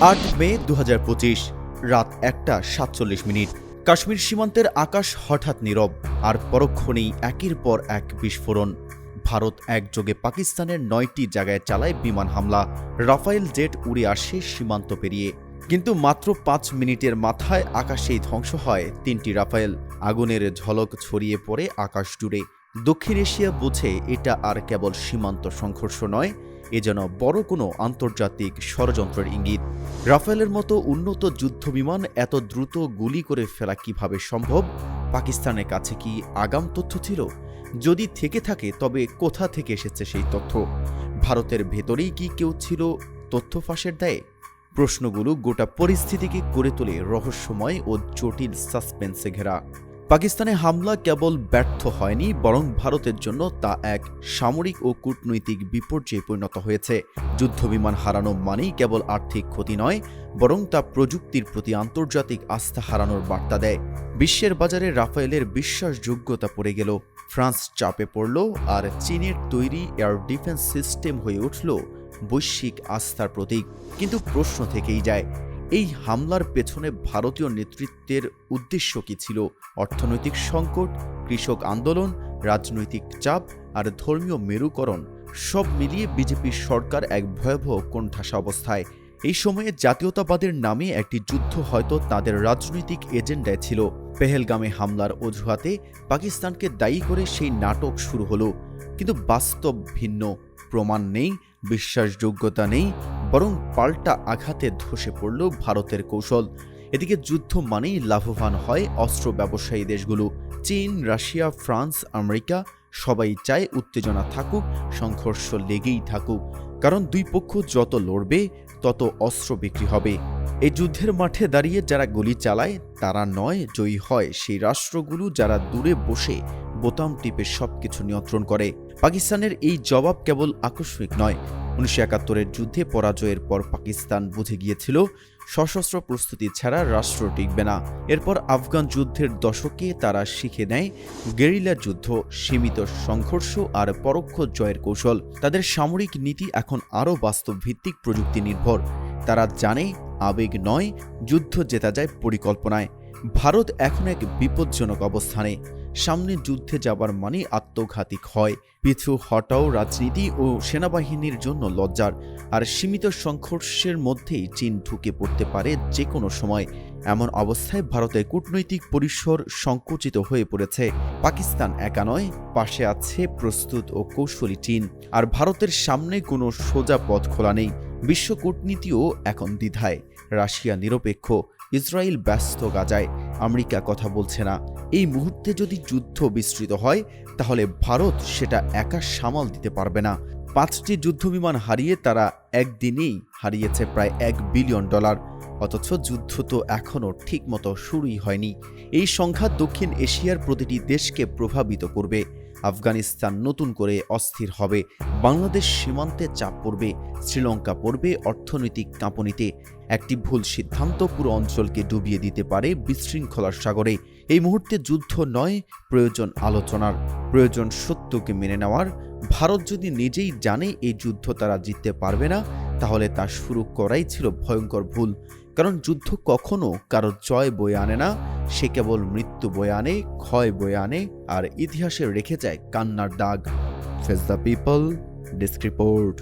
আট মে দু হাজার পঁচিশ, রাত একটা সাতচল্লিশ মিনিট। কাশ্মীর সীমান্তের আকাশ হঠাৎ নীরব, আর পরক্ষণেই একের পর এক বিস্ফোরণ। ভারত একযোগে পাকিস্তানের নয়টি জায়গায় চালায় বিমান হামলা। রাফায়েল জেট উড়ে আসে সীমান্ত পেরিয়ে। কিন্তু মাত্র পাঁচ মিনিটের মাথায় আকাশেই ধ্বংস হয় তিনটি রাফায়েল। আগুনের ঝলক ছড়িয়ে পড়ে আকাশ জুড়ে। দক্ষিণ এশিয়া বুঝে এটা আর কেবল সীমান্ত সংঘর্ষ নয় এ যেন বড় কোনো আন্তর্জাতিক ষড়যন্ত্রের ইঙ্গিত। রাফেলের মতো উন্নত যুদ্ধবিমান এত দ্রুত গুলি করে ফেলা কীভাবে সম্ভব? পাকিস্তানের কাছে কি আগাম তথ্য ছিল? যদি থেকে থাকে, তবে কোথা থেকে এসেছে সেই তথ্য? ভারতের ভেতরেই কি কেউ ছিল তথ্য ফাঁসের দায়ে? প্রশ্নগুলো গোটা পরিস্থিতিকে করে তোলে রহস্যময় ও জটিল সাসপেন্সে ঘেরা। পাকিস্তানে হামলা কেবল ব্যর্থ হয়নি, বরং ভারতের জন্য তা এক সামরিক ও কূটনৈতিক বিপর্যয়ে পরিণত হয়েছে। যুদ্ধবিমান হারানো মানেই কেবল আর্থিক ক্ষতি নয়, বরং তা প্রযুক্তির প্রতি আন্তর্জাতিক আস্থা হারানোর বার্তা দেয়। বিশ্বের বাজারে রাফায়েলের বিশ্বাসযোগ্যতা পড়ে গেল, ফ্রান্স চাপে পড়ল আর চীনের তৈরি এয়ার ডিফেন্স সিস্টেম হয়ে উঠল বৈশ্বিক আস্থার প্রতীক। কিন্তু প্রশ্ন থেকেই যায় এই হামলার পেছনে ভারতীয় নেতৃত্বের উদ্দেশ্য কি ছিল? অর্থনৈতিক সংকট, কৃষক আন্দোলন, রাজনৈতিক চাপ আর ধর্মীয় মেরুকরণ, সব মিলিয়ে বিজেপির সরকার এক ভয়াবহ কোণঠাসা অবস্থায়। এই সময়ে জাতীয়তাবাদের নামে একটি যুদ্ধ হয়তো তাদের রাজনৈতিক এজেন্ডায় ছিল। পেহেলগামে হামলার অজুহাতে পাকিস্তানকে দায়ী করে সেই নাটক শুরু হলো। কিন্তু বাস্তব ভিন্ন, প্রমাণ নেই, বিশ্বাসযোগ্যতা নেই বরং পাল্টা আঘাতে ধসে পড়ল ভারতের কৌশল। এদিকে যুদ্ধ মানেই লাভবান হয় অস্ত্র ব্যবসায়ী দেশগুলো। চীন, রাশিয়া, ফ্রান্স, আমেরিকা সবাই চায় উত্তেজনা থাকুক, সংঘর্ষ লেগেই থাকুক। কারণ দুই পক্ষ যত লড়বে, তত অস্ত্র বিক্রি হবে। এই যুদ্ধের মাঠে দাঁড়িয়ে যারা গুলি চালায়, তারা নয়, জয়ী হয় সেই রাষ্ট্রগুলো যারা দূরে বসে বোতাম টিপে সবকিছু নিয়ন্ত্রণ করে। পাকিস্তানের এই জবাব কেবল আকস্মিক নয়। উনিশশো একাত্তরের যুদ্ধে পরাজয়ের পর পাকিস্তান বুঝে গিয়েছিল, সশস্ত্র প্রস্তুতি ছাড়া রাষ্ট্র টিকবে না। এরপর আফগান যুদ্ধের দশকে তারা শিখে নেয় গেরিলা যুদ্ধ, সীমিত সংঘর্ষ আর পরোক্ষ জয়ের কৌশল। তাদের সামরিক নীতি এখন আরও বাস্তব ভিত্তিক প্রযুক্তি নির্ভর। তারা জানে, আবেগ নয়, যুদ্ধ জেতা যায় পরিকল্পনায়। ভারত এখন এক বিপজ্জনক অবস্থানে। সামনে যুদ্ধে যাবার মানে আত্মঘাতিক হয় পিছু হটাও রাজনীতি ও সেনাবাহিনীর জন্য লজ্জার। আর সীমিত সংঘর্ষের মধ্যেই চীন ঢুকে পড়তে পারে যে কোনো সময়। এমন অবস্থায় ভারতের কূটনৈতিক পরিসর সংকুচিত হয়ে পড়েছে। পাকিস্তান একা নয়, পাশে আছে প্রস্তুত ও কৌশলী চীন। আর ভারতের সামনে কোনো সোজা পথ খোলা নেই। বিশ্ব কূটনীতিও এখন দ্বিধায়। রাশিয়া নিরপেক্ষ, ইসরায়েল ব্যস্ত গাজায়। আমেরিকা কথা বলছে না। এই মুহূর্তে যদি যুদ্ধ বিস্তৃত হয়, তাহলে ভারত সেটা একা সামাল দিতে পারবে না। পাঁচটি যুদ্ধবিমান হারিয়ে তারা একদিনেই হারিয়েছে প্রায় এক বিলিয়ন ডলার। অথচ যুদ্ধ তো এখনও ঠিকমতো শুরুই হয়নি। এই সংখ্যা দক্ষিণ এশিয়ার প্রতিটি দেশকে প্রভাবিত করবে। আফগানিস্তান নতুন করে অস্থির হবে। বাংলাদেশ সীমান্তে চাপ পড়বে, শ্রীলঙ্কা পড়বে অর্থনৈতিক কাঁপনিতে। একটি ভুল সিদ্ধান্ত পুরো অঞ্চলকে ডুবিয়ে দিতে পারে বিশৃঙ্খলার সাগরে। এই মুহূর্তে যুদ্ধ নয়, প্রয়োজন আলোচনার। প্রয়োজন সত্যকে মেনে নেওয়ার। ভারত যদি নিজেই জানে এই যুদ্ধ তারা জিততে পারবে না, তাহলে তা শুরু করাই ছিল ভয়ঙ্কর ভুল। কারণ যুদ্ধ কখনো কারোর জয় বয়ে আনে না। সে কেবল মৃত্যু বয়ে আনে, ক্ষয় বয়ে আনে আর ইতিহাসে রেখে যায় কান্নার দাগ। Face the people ডিস্ক্রিপোর্ট